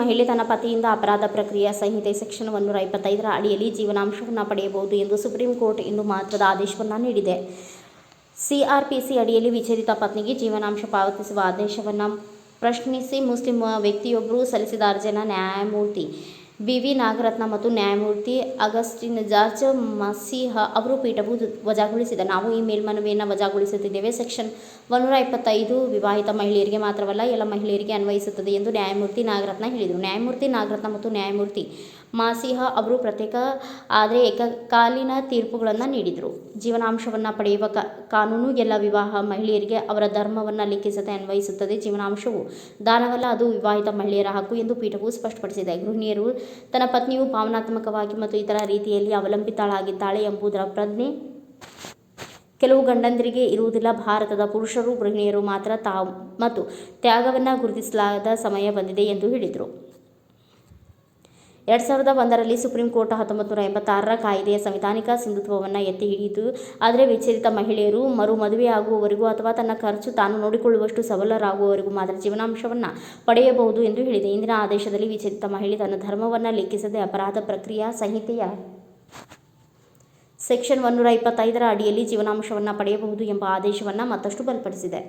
ಮಹಿಳೆ ತನ್ನ ಪತಿಯಿಂದ ಅಪರಾಧ ಪ್ರಕ್ರಿಯೆ ಸಂಹಿತೆ ಸೆಕ್ಷನ್ ಒನ್ನೂರ ಇಪ್ಪತ್ತೈದರ ಅಡಿಯಲ್ಲಿ ಜೀವನಾಂಶವನ್ನು ಪಡೆಯಬಹುದು ಎಂದು ಸುಪ್ರೀಂ ಕೋರ್ಟ್ ಇಂದು ಮಹತ್ವದ ಆದೇಶವನ್ನು ನೀಡಿದೆ. ಸಿಆರ್ಪಿಸಿ ಅಡಿಯಲ್ಲಿ ವಿಚ್ಛೇದಿತ ಪತ್ನಿಗೆ ಜೀವನಾಂಶ ಪಾವತಿಸುವ ಆದೇಶವನ್ನು ಪ್ರಶ್ನಿಸಿ ಮುಸ್ಲಿಂ ವ್ಯಕ್ತಿಯೊಬ್ಬರು ಸಲ್ಲಿಸಿದ ಅರ್ಜಿಯನ್ನು ನ್ಯಾಯಮೂರ್ತಿ ಬಿ ವಿ ನಾಗರತ್ನ ಮತ್ತು ನ್ಯಾಯಮೂರ್ತಿ ಅಗಸ್ಟಿನ್ ಜಾರ್ಜ್ ಮಸೀಹ ಅವರು ಪೀಠವು ವಜಾಗೊಳಿಸಿದ. ನಾವು ಈ ಮೇಲ್ಮನವಿಯನ್ನು ವಜಾಗೊಳಿಸುತ್ತಿದ್ದೇವೆ. ಸೆಕ್ಷನ್ ಒನ್ನೂರ ಇಪ್ಪತ್ತೈದು ವಿವಾಹಿತ ಮಹಿಳೆಯರಿಗೆ ಮಾತ್ರವಲ್ಲ, ಎಲ್ಲ ಮಹಿಳೆಯರಿಗೆ ಅನ್ವಯಿಸುತ್ತದೆ ಎಂದು ನ್ಯಾಯಮೂರ್ತಿ ನಾಗರತ್ನ ಹೇಳಿದರು. ನ್ಯಾಯಮೂರ್ತಿ ನಾಗರತ್ನ ಮತ್ತು ನ್ಯಾಯಮೂರ್ತಿ ಮಾಸಿಹ ಅವರು ಪ್ರತ್ಯೇಕ, ಆದರೆ ಏಕಕಾಲೀನ ತೀರ್ಪುಗಳನ್ನು ನೀಡಿದರು. ಜೀವನಾಂಶವನ್ನು ಪಡೆಯುವ ಕಾನೂನು ಎಲ್ಲ ವಿವಾಹ ಮಹಿಳೆಯರಿಗೆ ಅವರ ಧರ್ಮವನ್ನು ಲಿಖಿಸದೆ ಅನ್ವಯಿಸುತ್ತದೆ. ಜೀವನಾಂಶವು ದಾನವಲ್ಲ, ಅದು ವಿವಾಹಿತ ಮಹಿಳೆಯರ ಹಕ್ಕು ಎಂದು ಪೀಠವು ಸ್ಪಷ್ಟಪಡಿಸಿದೆ. ಗೃಹಿಣಿಯರು ತನ್ನ ಪತ್ನಿಯು ಭಾವನಾತ್ಮಕವಾಗಿ ಮತ್ತು ಇತರ ರೀತಿಯಲ್ಲಿ ಅವಲಂಬಿತಳಾಗಿದ್ದಾಳೆ ಎಂಬುದರ ಪ್ರಜ್ಞೆ. ಕೆಲವು ಗಂಡಂದಿರಿಗೆ ಇರುವುದಿಲ್ಲ. ಭಾರತದ ಪುರುಷರು, ಗೃಹಿಣಿಯರು ಮಾತ್ರ ತಾವು ಮತ್ತು ತ್ಯಾಗವನ್ನು ಗುರುತಿಸಲಾದ ಸಮಯ ಬಂದಿದೆ ಎಂದು ಹೇಳಿದರು. ಎರಡು ಸಾವಿರದ ಒಂದರಲ್ಲಿ ಸುಪ್ರೀಂ ಕೋರ್ಟ್ ಹತ್ತೊಂಬತ್ತು ನೂರ ಎಂಬತ್ತಾರರ ಕಾಯ್ದೆಯ ಸಂವಿಧಾನಿಕ ಸಿಂಧುತ್ವವನ್ನು ಎತ್ತಿ ಹಿಡಿಯಿತು. ಆದರೆ ವಿಚ್ಛೇದಿತ ಮಹಿಳೆಯರು, ಮರು ಮದುವೆಯಾಗುವವರೆಗೂ ಅಥವಾ ತನ್ನ ಖರ್ಚು ತಾನು ನೋಡಿಕೊಳ್ಳುವಷ್ಟು ಸಬಲರಾಗುವವರೆಗೂ ಮಾತ್ರ ಜೀವನಾಂಶವನ್ನು ಪಡೆಯಬಹುದು ಎಂದು ಹೇಳಿದೆ. ಇಂದಿನ ಆದೇಶದಲ್ಲಿ ವಿಚ್ಛೇದಿತ ಮಹಿಳೆ ತನ್ನ ಧರ್ಮವನ್ನು ಲೆಕ್ಕಿಸದೆ ಅಪರಾಧ ಪ್ರಕ್ರಿಯಾ ಸಂಹಿತೆಯ ಸೆಕ್ಷನ್ ಒನ್ನೂರ ಇಪ್ಪತ್ತೈದರ ಅಡಿಯಲ್ಲಿ ಜೀವನಾಂಶವನ್ನು ಪಡೆಯಬಹುದು ಎಂಬ ಆದೇಶವನ್ನು ಮತ್ತಷ್ಟು ಬಲಪಡಿಸಿದೆ.